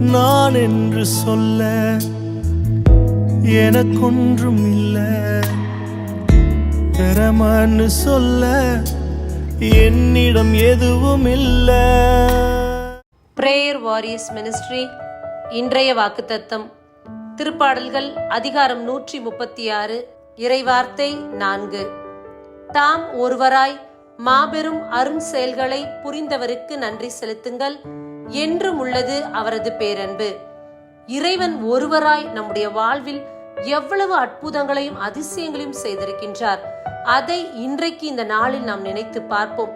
நான் என்று சொல்ல எனக்கொன்றும் இல்லை. திறமன்னு சொல்ல என்னிடம் எதுவும் இல்லை. பிரேயர் வாரியர்ஸ் மினிஸ்ட்ரி இன்றைய வாக்குத்தத்தம். திருப்பாடல்கள் அதிகாரம் நூற்றி முப்பத்தி ஆறு இறைவார்த்தை நான்கு. தாம் ஒருவராய் மாபெரும் அருண் செயல்களை புரிந்தவருக்கு நன்றி செலுத்துங்கள். என்றும் உள்ளது அவரது பேரன்பு. இறைவன் ஒருவராய் நம்முடைய வாழ்வில் எவ்வளவு அற்புதங்களையும் அதிசயங்களையும் செய்திருக்கின்றார். அதை இன்றைக்கு இந்த நாளில் நாம் நினைத்து பார்ப்போம்.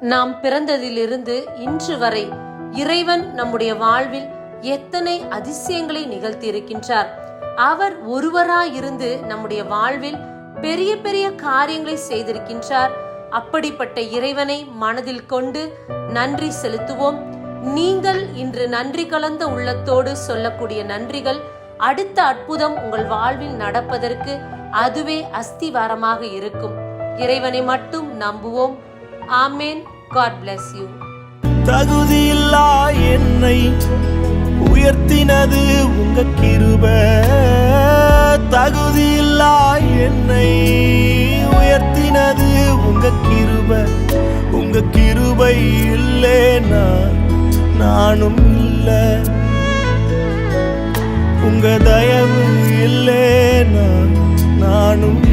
நாம் பிறந்ததிலிருந்து இன்று வரை இறைவன் நம்முடைய வாழ்வில் எத்தனை அதிசயங்களை நிகழ்த்தி இருக்கின்றார் அவர் ஒருவராயிருந்து நம்முடைய வாழ்வில் பெரிய பெரிய காரியங்களை செய்திருக்கின்றார். அப்படிப்பட்ட இறைவனை மனதில் கொண்டு நன்றி செலுத்துவோம். நீங்கள் இன்று நன்றி கலந்த உள்ளத்தோடு சொல்லக்கூடிய நன்றிகள். அடுத்த அற்புதம் உங்கள் வாழ்வில் நடப்பதற்கு அதுவே அஸ்திவாரமாக இருக்கும். இறைவனை மட்டும் நம்புவோம். ஆமேன். God bless you. தகுதியில்லா என்னை உயர்த்தினது உங்க கிருப. தகுதியில்லா என்னை உயர்த்தினது உங்க கிருப. உங்க கிருபை இல்லேனா நானும் இல்ல. உங்க தயவு நான் நானும்